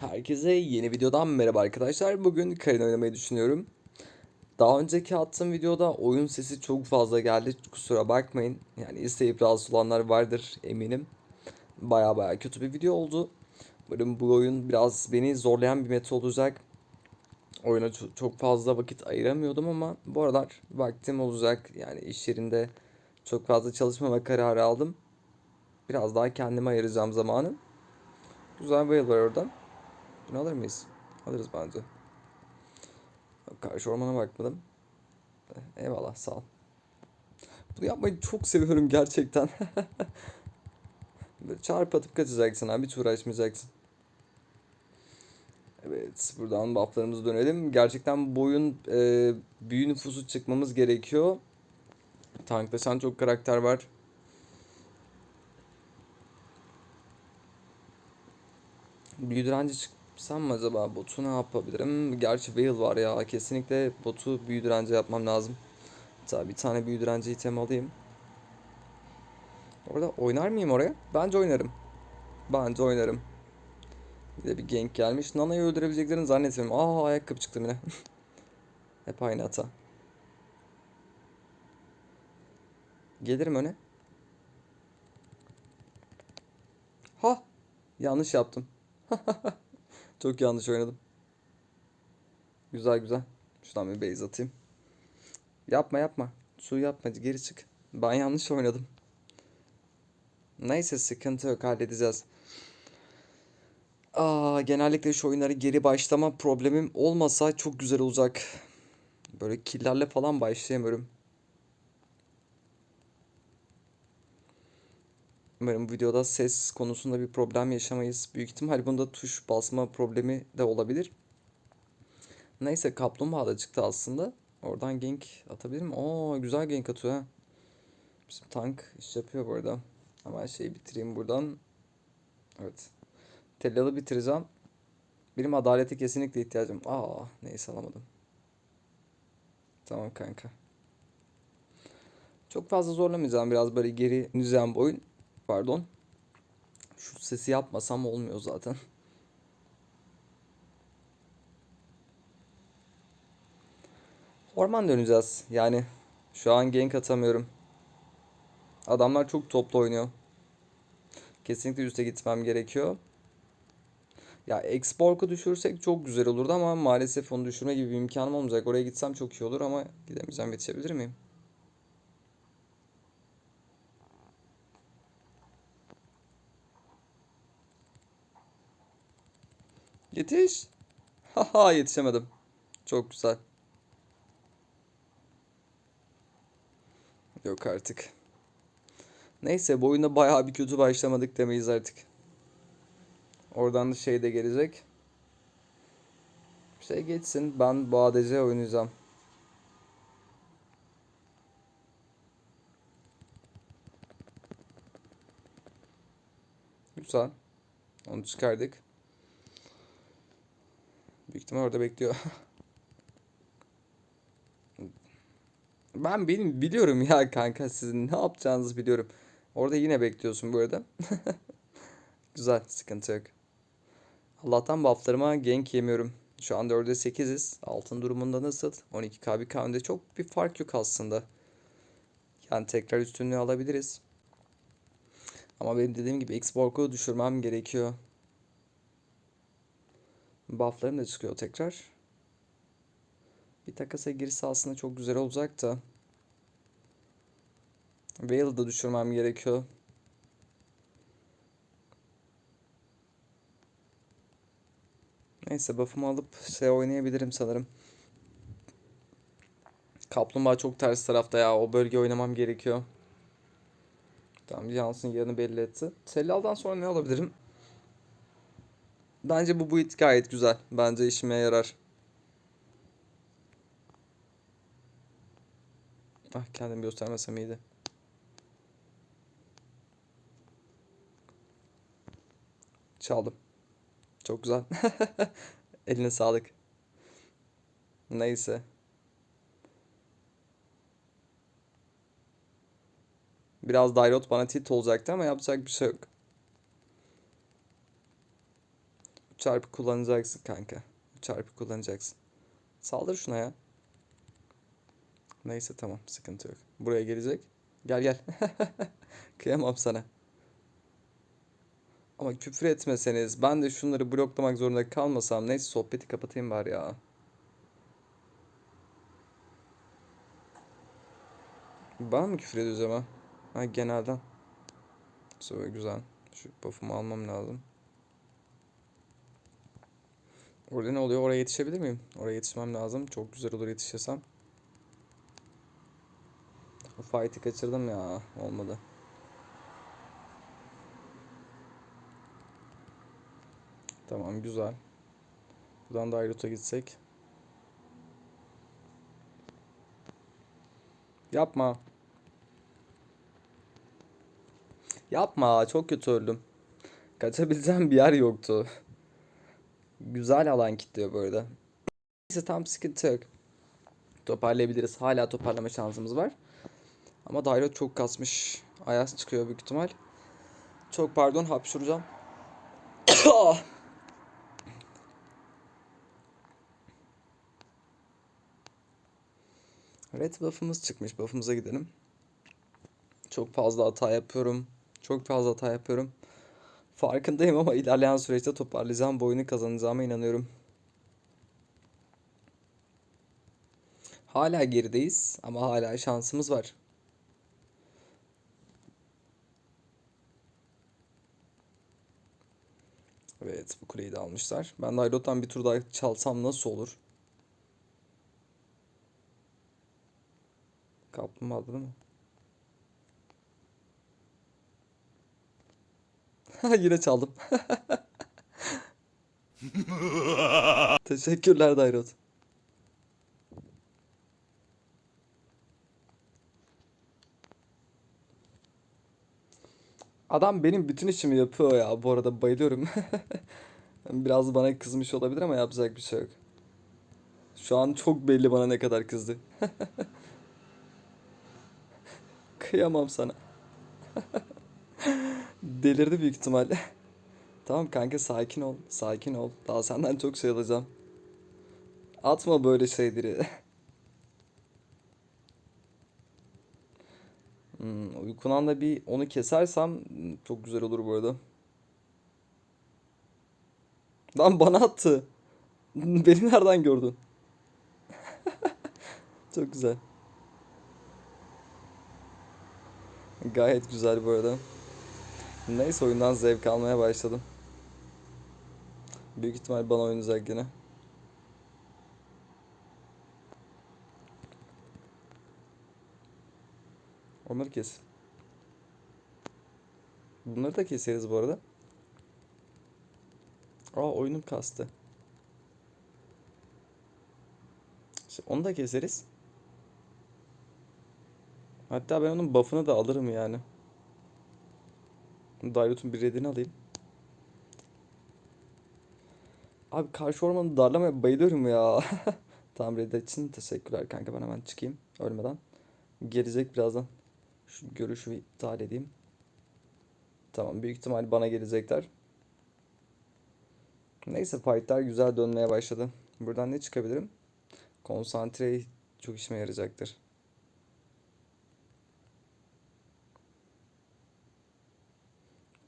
Herkese yeni videodan merhaba arkadaşlar. Bugün Karin oynamayı düşünüyorum. Daha önceki attığım videoda oyun sesi çok fazla geldi. Kusura bakmayın. Yani isteyip rahatsız olanlar vardır eminim. Baya baya kötü bir video oldu. Umarım bu oyun biraz beni zorlayan bir meta olacak. Oyuna ço- çok fazla vakit ayıramıyordum ama bu aralar vaktim olacak. Yani iş yerinde çok fazla çalışmama kararı aldım. Biraz daha kendime ayıracağım zamanı. Güzel bir yıl var orada. Bunu alır mıyız? Alırız bence. Karşı ormana bakmadım. Eyvallah sağ ol. Bunu yapmayı çok seviyorum gerçekten. Böyle kaçacaksın abi hiç uğraşmayacaksın. Evet buradan bufflarımıza dönelim. Gerçekten bu oyun e, büyü nüfusu çıkmamız gerekiyor. Tanklaşan çok karakter var. Büyü direnci çıksam mı acaba? Botu ne yapabilirim? Gerçi Veil var ya. Kesinlikle botu büyü direnci yapmam lazım. Hatta bir tane büyü direnci item alayım. Orada oynar mıyım oraya? Bence oynarım. Bence oynarım. Bir de bir gank gelmiş. Nana'yı öldürebileceklerini zannetmiyorum. Aa ayakkabı çıktı yine. Hep aynı hata. Gelirim öne. Ha! Yanlış yaptım. Çok yanlış oynadım. Güzel güzel. Şuradan bir base atayım. Yapma yapma. Su yapma geri çık. Ben yanlış oynadım. Neyse sıkıntı yok halledeceğiz. Aa, genellikle şu oyunları geri başlama problemim olmasa çok güzel olacak. Böyle killerle falan başlayamıyorum. Umarım videoda ses konusunda bir problem yaşamayız. Büyük ihtimal bunda tuş basma problemi de olabilir. Neyse kaplumbağa da çıktı aslında. Oradan gank atabilir mi? Oo güzel gank atıyor ha. Bizim tank iş yapıyor bu arada. Hemen şeyi bitireyim buradan. Evet. Tellalı bitireceğim. Benim adalete kesinlikle ihtiyacım. Aa neyse alamadım. Tamam kanka. Çok fazla zorlamayacağım. Biraz böyle geri düzen bir oyun. Pardon. Şu sesi yapmasam olmuyor zaten. Orman döneceğiz. Yani şu an gank atamıyorum. Adamlar çok toplu oynuyor. Kesinlikle üste gitmem gerekiyor. Ya Expork'u düşürsek çok güzel olurdu ama maalesef onu düşürme gibi bir imkanım olmayacak. Oraya gitsem çok iyi olur ama gidemeyeceğim. Yetişebilir miyim? Yetiş. Haha yetişemedim. Çok güzel. Yok artık. Neyse bu oyunda bayağı bir kötü başlamadık demeyiz artık. Oradan da şey de gelecek. Şey geçsin. Ben bu ADC oynayacağım. Güzel. Onu çıkardık. Büyük ihtimal orada bekliyor. Ben benim biliyorum ya kanka sizin ne yapacağınızı biliyorum. Orada yine bekliyorsun bu arada. Güzel sıkıntı yok. Allah'tan bufflarıma gank yemiyorum. Şu an 4'e 8'iz. Altın durumunda nasıl? 12k bir kavimde çok bir fark yok aslında. Yani tekrar üstünlüğü alabiliriz. Ama benim dediğim gibi X-Borg'u düşürmem gerekiyor. Bufflarım da çıkıyor tekrar. Bir takasa girse aslında çok güzel olacak da. Veil'ı da düşürmem gerekiyor. Neyse buff'ımı alıp şey oynayabilirim sanırım. Kaplumbağa çok ters tarafta ya. O bölge oynamam gerekiyor. Tamam Jans'ın yerini belli etti. Sellal'dan sonra ne alabilirim? Bence bu build gayet güzel. Bence işime yarar. Ah kendim göstermesem iyiydi. Çaldım. Çok güzel. Eline sağlık. Neyse. Biraz Dairot bana tilt olacaktı ama yapacak bir şey yok. Çarpı kullanacaksın kanka. 3 çarpı kullanacaksın. Saldır şuna ya. Neyse tamam sıkıntı yok. Buraya gelecek. Gel gel. Kıyamam sana. Ama küfür etmeseniz ben de şunları bloklamak zorunda kalmasam neyse sohbeti kapatayım bari ya. Bana mı küfür ediyoruz ama? Ha genelden. Sonra güzel. Şu buff'umu almam lazım. Orada ne oluyor? Oraya yetişebilir miyim? Oraya yetişmem lazım. Çok güzel olur yetişirsem. O fight'ı kaçırdım ya. Olmadı. Tamam güzel. Buradan da Ayrut'a gitsek. Yapma. Yapma. Çok kötü öldüm. Kaçabileceğim bir yer yoktu. Güzel alan kilitliyor bu arada. Neyse tam sıkıntı. Toparlayabiliriz. Hala toparlama şansımız var. Ama Dairot çok kasmış. Ayaz çıkıyor büyük ihtimal. Çok pardon hapşuracağım. Red buff'ımız çıkmış. Buff'ımıza gidelim. Çok fazla hata yapıyorum. Çok fazla hata yapıyorum. Farkındayım ama ilerleyen süreçte toparlayacağım. Bu oyunu kazanacağıma inanıyorum. Hala gerideyiz ama hala şansımız var. Evet bu kuleyi de almışlar. Ben de Ayrot'tan bir tur daha çalsam nasıl olur? Kaplumbağa değil mi? Yine çaldım. Teşekkürler Dairot. Adam benim bütün işimi yapıyor ya. Bu arada bayılıyorum. Biraz bana kızmış olabilir ama yapacak bir şey yok. Şu an çok belli bana ne kadar kızdı. Kıyamam sana. Delirdi büyük ihtimalle. Tamam kanka sakin ol. Sakin ol. Daha senden çok şey alacağım. Atma böyle şeyleri. Hmm, uykunan da bir onu kesersem çok güzel olur bu arada. Lan bana attı. Beni nereden gördün? Çok güzel. Gayet güzel bu arada. Neyse oyundan zevk almaya başladım. Büyük ihtimal bana oynayacak yine. Onları kes. Bunları da keseriz bu arada. Aa oyunum kastı. İşte onu da keseriz. Hatta ben onun buff'ını da alırım yani. Dairut'un bir redini alayım. Abi karşı ormanı darlamaya bayılıyorum ya. Tamam red için teşekkürler kanka ben hemen çıkayım ölmeden. Gelecek birazdan. Şu görüşü iptal edeyim. Tamam büyük ihtimal bana gelecekler. Neyse fightlar güzel dönmeye başladı. Buradan ne çıkabilirim? Konsantre çok işime yarayacaktır.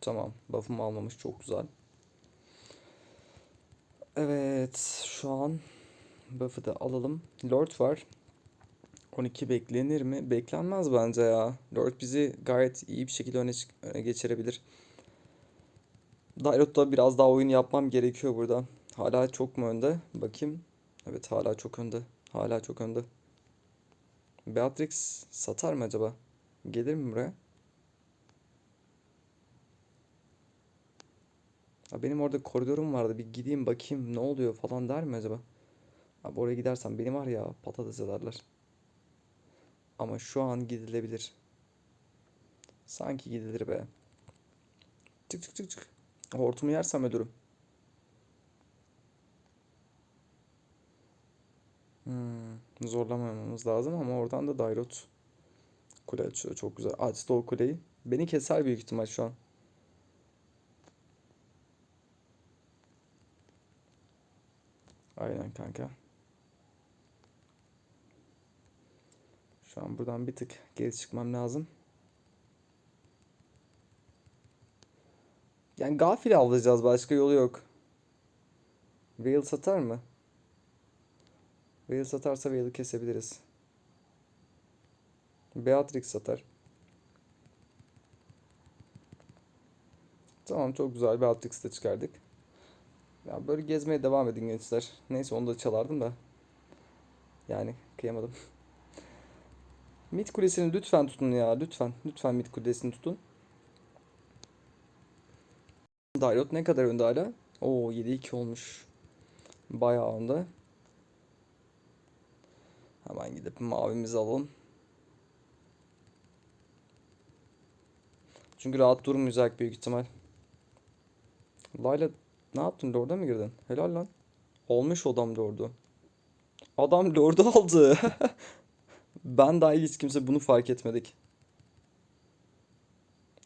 Tamam. Buff'ımı almamış. Çok güzel. Evet. Şu an buff'ı da alalım. Lord var. 12 beklenir mi? Beklenmez bence ya. Lord bizi gayet iyi bir şekilde öne, öne geçirebilir. Dairot'ta biraz daha oyun yapmam gerekiyor burada. Hala çok mu önde? Bakayım. Evet hala çok önde. Hala çok önde. Beatrix satar mı acaba? Gelir mi buraya? Benim orada koridorum vardı. Bir gideyim bakayım ne oluyor falan der mi acaba? Abi oraya gidersem beni var ya patates ederler. Ama şu an gidilebilir. Sanki gidilir be. Çık çık çık çık. Hortumu yersem ölürüm. Hmm, zorlamamamız lazım ama oradan da Dairot kule açıyor. Çok güzel. Açtı o kuleyi. Beni keser büyük ihtimal şu an. Aynen kanka. Şu an buradan bir tık geri çıkmam lazım. Yani gafil avlayacağız. Başka yolu yok. Veil satar mı? Veil satarsa Veil'i kesebiliriz. Beatrix satar. Tamam çok güzel Beatrix'i de çıkardık. Ya böyle gezmeye devam edin gençler. Neyse onu da çalardım da. Yani kıyamadım. Mid kulesini lütfen tutun ya. Lütfen. Lütfen mid kulesini tutun. Dairot ne kadar önde hala? Oo 7-2 olmuş. Bayağı önde. Hemen gidip mavimizi alalım. Çünkü rahat durmayacak büyük ihtimal. Layla ne yaptın? Lord'a mı girdin? Helal lan. Olmuş adam Lord'u. Adam Lord'u aldı. Ben dahil hiç kimse bunu fark etmedik.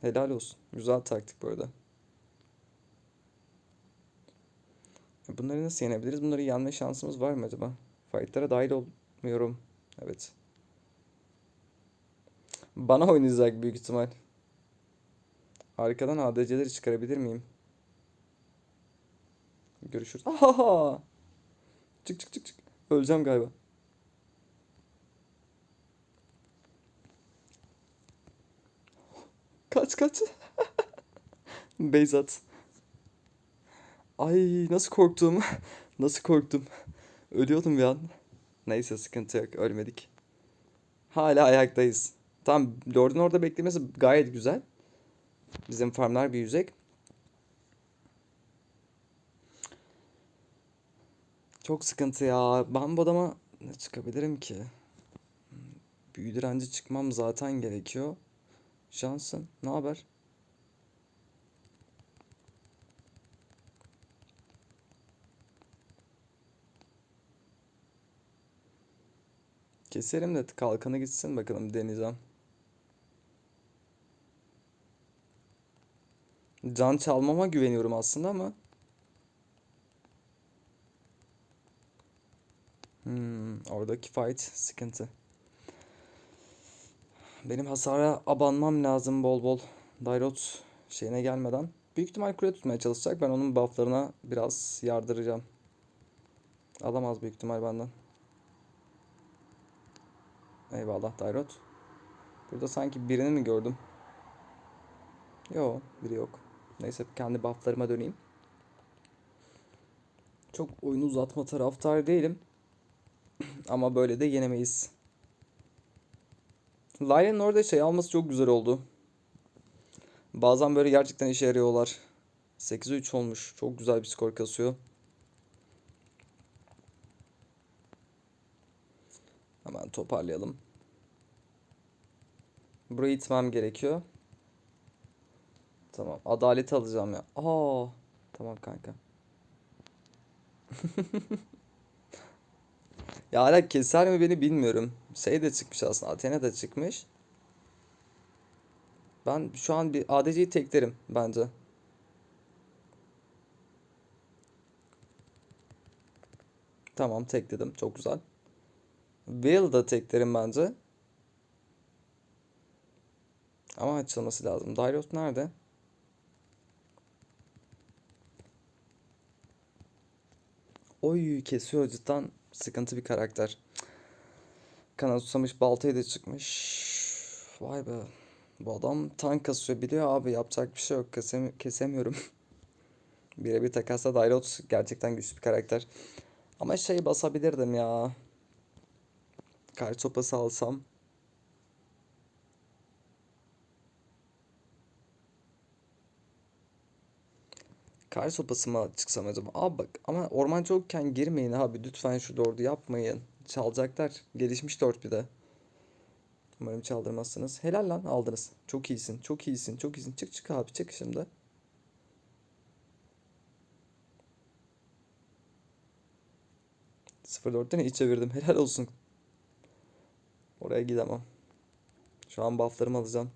Helal olsun. Güzel taktik bu arada. Bunları nasıl yenebiliriz? Bunları yenme şansımız var mı acaba? Fight'lara dahil olmuyorum. Evet. Bana oynayacak büyük ihtimal. Arkadan ADC'leri çıkarabilir miyim? Görüşürüz. Ahaha! Çık çık çık çık. Öleceğim galiba. Kaç kaç. Beyzat. Ay nasıl korktum. Nasıl korktum. Ölüyordum bir an. Neyse sıkıntı yok. Ölmedik. Hala ayaktayız. Tam Lord'un orada beklemesi gayet güzel. Bizim farmlar büyüyecek. Çok sıkıntı ya. Ben bu adama ne çıkabilirim ki? Büyü direnci çıkmam zaten gerekiyor. Johnson, ne haber? Keserim de kalkanı gitsin bakalım deneyeceğim. Can çalmama güveniyorum aslında ama. Oradaki fight sıkıntı. Benim hasara abanmam lazım bol bol. Dairot şeyine gelmeden. Büyük ihtimal kule tutmaya çalışacak. Ben onun bufflarına biraz yardıracağım. Alamaz büyük ihtimal benden. Eyvallah Dairot. Burada sanki birini mi gördüm? Yo, biri yok. Neyse kendi bufflarıma döneyim. Çok oyunu uzatma taraftar değilim. Ama böyle de yenemeyiz. Lyle'ın orada şey alması çok güzel oldu. Bazen böyle gerçekten işe yarıyorlar. 8'e 3 olmuş. Çok güzel bir skor kasıyor. Hemen toparlayalım. Burayı itmem gerekiyor. Tamam. Adalet alacağım ya. Aa, tamam kanka. Ya hala keser mi beni bilmiyorum. Şey de çıkmış aslında. Athena da çıkmış. Ben şu an bir ADC'yi teklerim bence. Tamam tekledim. Çok güzel. Veil da teklerim bence. Ama açılması lazım. Darius nerede? Oy kesiyor cidden sıkıntı bir karakter. Kanat susamış baltayı da çıkmış. Vay be. Bu adam tank kasıyor biliyor abi yapacak bir şey yok Kesem kesemiyorum. Birebir takasla Dairot gerçekten güçlü bir karakter. Ama şey basabilirdim ya. Kar sopası Kar sopası mı çıksam acaba? Abi bak ama orman çokken girmeyin abi. Lütfen şu dördü yapmayın. Çalacaklar. Gelişmiş dört bir de. Umarım çaldırmazsınız. Helal lan aldınız. Çok iyisin. Çok iyisin. Çok iyisin. Çık çık abi çık şimdi. Sıfır dörtten iyi çevirdim. Helal olsun. Oraya gidemem. Şu an bufflarımı alacağım.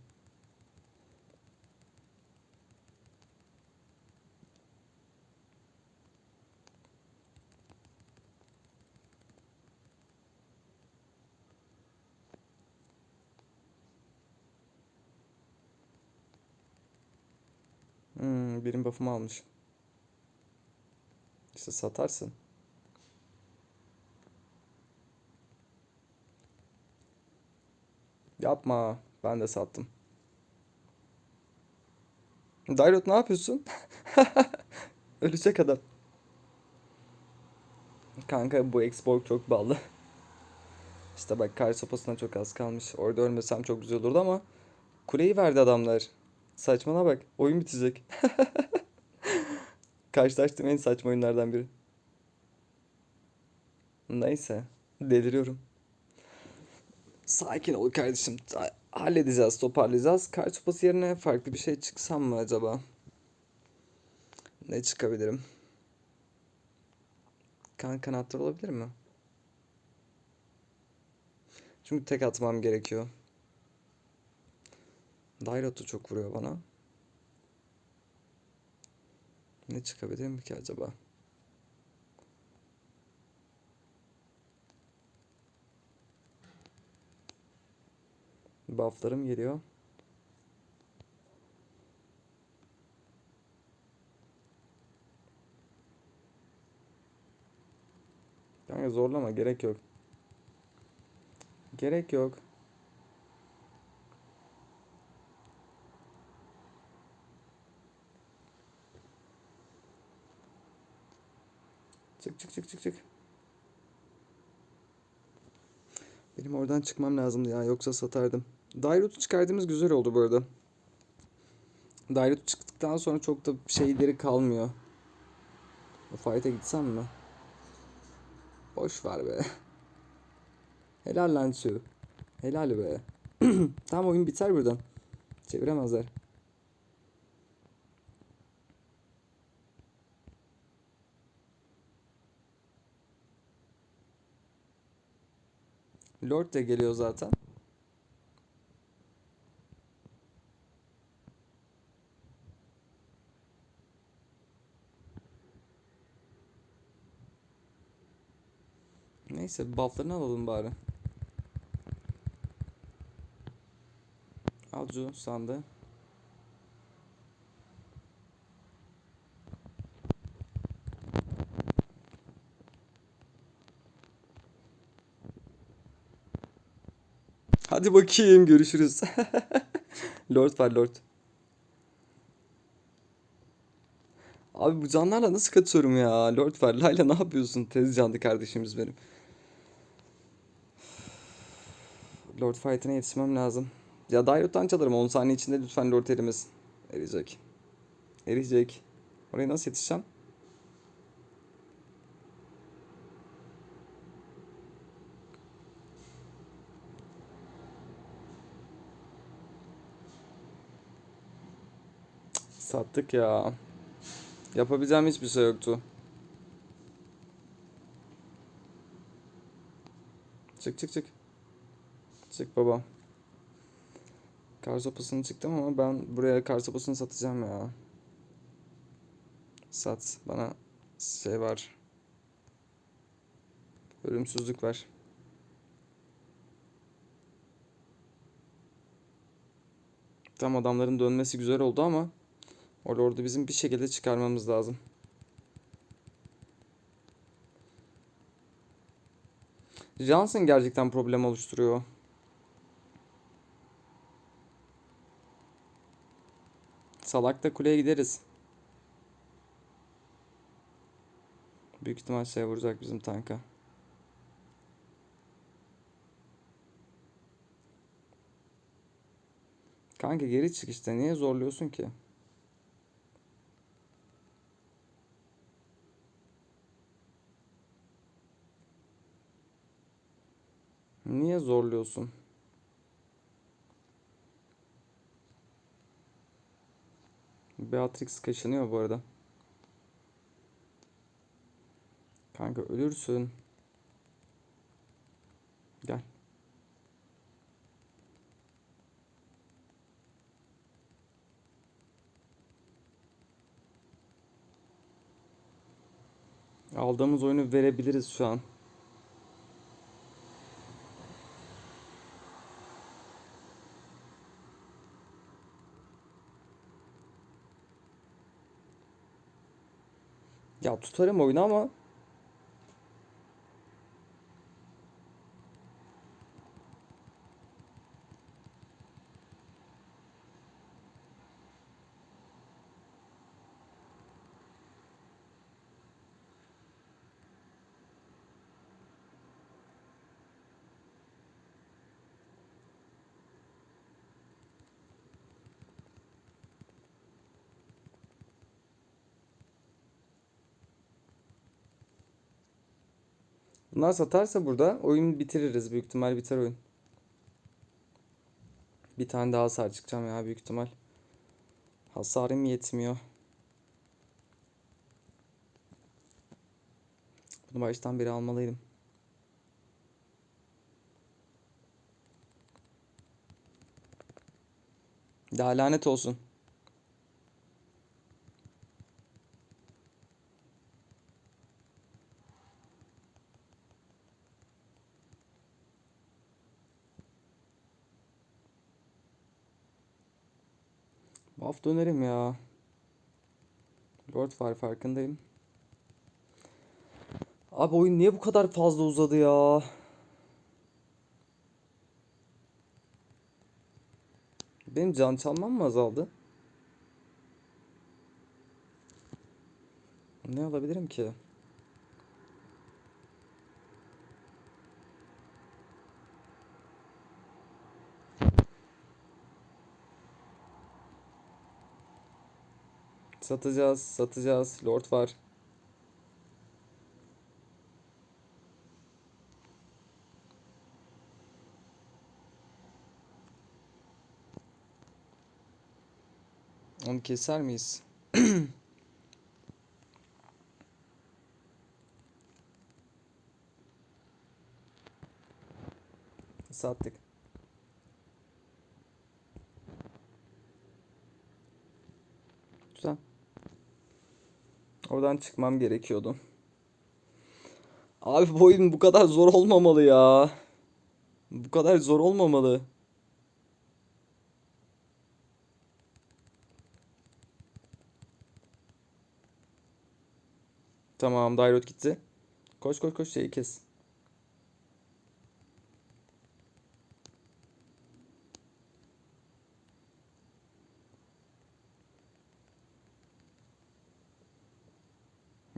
Buff'ımı almış. İşte satarsın. Yapma. Ben de sattım. Dairot ne yapıyorsun? Ölecek adam. Kanka bu Xborg çok ballı. İşte bak kar sopasına çok az kalmış. Orada ölmesem çok güzel olurdu ama kuleyi verdi adamlar. Saçmana bak. Oyun bitecek. Karşılaştığım en saçma oyunlardan biri. Neyse. Deliriyorum. Sakin ol kardeşim. Ha- Halledeceğiz, toparlayacağız. Kar sopası yerine farklı bir şey çıksam mı acaba? Ne çıkabilirim? Kan kanatlar olabilir mi? Çünkü tek atmam gerekiyor. Dairot'u çok vuruyor bana. Ne çıkabilir mi ki acaba? Bufflarım geliyor. Kanka zorlama gerek yok. Gerek yok. Çık çık çık çık çık. Benim oradan çıkmam lazımdı ya yoksa satardım. Dairut'u çıkardığımız güzel oldu bu arada. Dairut çıktıktan sonra çok da şeyleri kalmıyor. O fight'e gitsem mi? Boş ver be. Helal lan şu. Helal be. Tamam oyun biter buradan. Çeviremezler. Lord de geliyor zaten. Neyse bufflarını alalım bari. Al Cu sandı. Hadi bakayım görüşürüz. Lord var Lord. Abi bu canlarla nasıl kaçıyorum ya? Lord var. Layla ne yapıyorsun? Tez canlı kardeşimiz benim. Lord fight'ine yetişmem lazım. Ya Dairut'tan çalarım 10 saniye içinde lütfen Lord erimesin. Eriyecek. Eriyecek. Oraya nasıl yetişeceğim? Sattık ya. Yapabileceğim hiçbir şey yoktu. Çık çık çık. Çık baba. Kar sopasını çıktım ama ben buraya kar sopasını satacağım ya. Sat. Bana şey var. Ölümsüzlük var. Tam adamların dönmesi güzel oldu ama orada orada bizim bir şekilde çıkarmamız lazım. Johnson gerçekten problem oluşturuyor. Salakta kuleye gideriz. Büyük ihtimal şey vuracak bizim tanka. Kanka geri çık işte. Niye zorluyorsun ki? Niye zorluyorsun? Beatrix kaşınıyor bu arada. Kanka ölürsün. Gel. Aldığımız oyunu verebiliriz şu an. Ya tutarım oyunu ama bunlar satarsa burada oyun bitiririz. Büyük ihtimal biter oyun. Bir tane daha hasar çıkacağım ya büyük ihtimal. Hasarım yetmiyor. Bunu baştan beri almalıydım. Daha lanet olsun. Dönerim ya. Lord var farkındayım. Abi oyun niye bu kadar fazla uzadı ya? Benim can çalmam mı azaldı? Ne alabilirim ki? Satacağız, satacağız. Lord var. Onu keser miyiz? Sattık. Güzel. Oradan çıkmam gerekiyordu. Abi bu oyun bu kadar zor olmamalı ya. Bu kadar zor olmamalı. Tamam, Dairot gitti. Koş koş koş şeyi kes.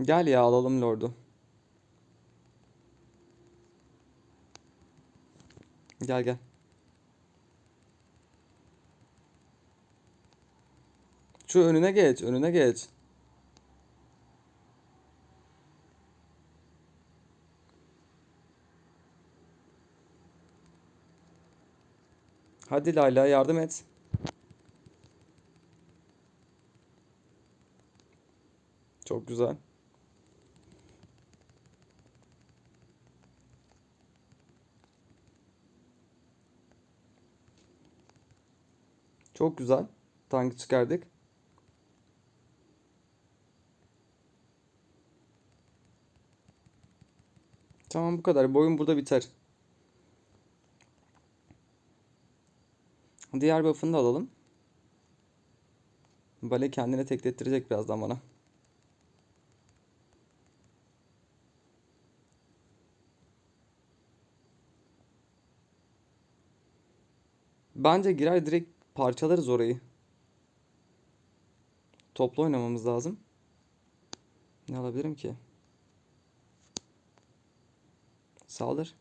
Gel ya alalım Lord'u. Gel gel. Şu önüne geç, önüne geç. Hadi Layla yardım et. Çok güzel. Çok güzel. Tankı çıkardık. Tamam bu kadar. Bu oyun burada biter. Diğer buff'ını da alalım. Bale kendine teklettirecek birazdan bana. Bence girer direkt parçalarız orayı. Toplu oynamamız lazım. Ne alabilirim ki? Saldır.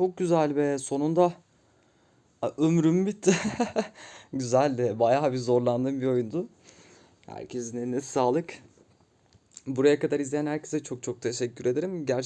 Çok güzel be sonunda. Ömrüm bitti. Güzeldi. Bayağı bir zorlandığım bir oyundu. Herkesin eline sağlık. Buraya kadar izleyen herkese çok çok teşekkür ederim. Gerçekten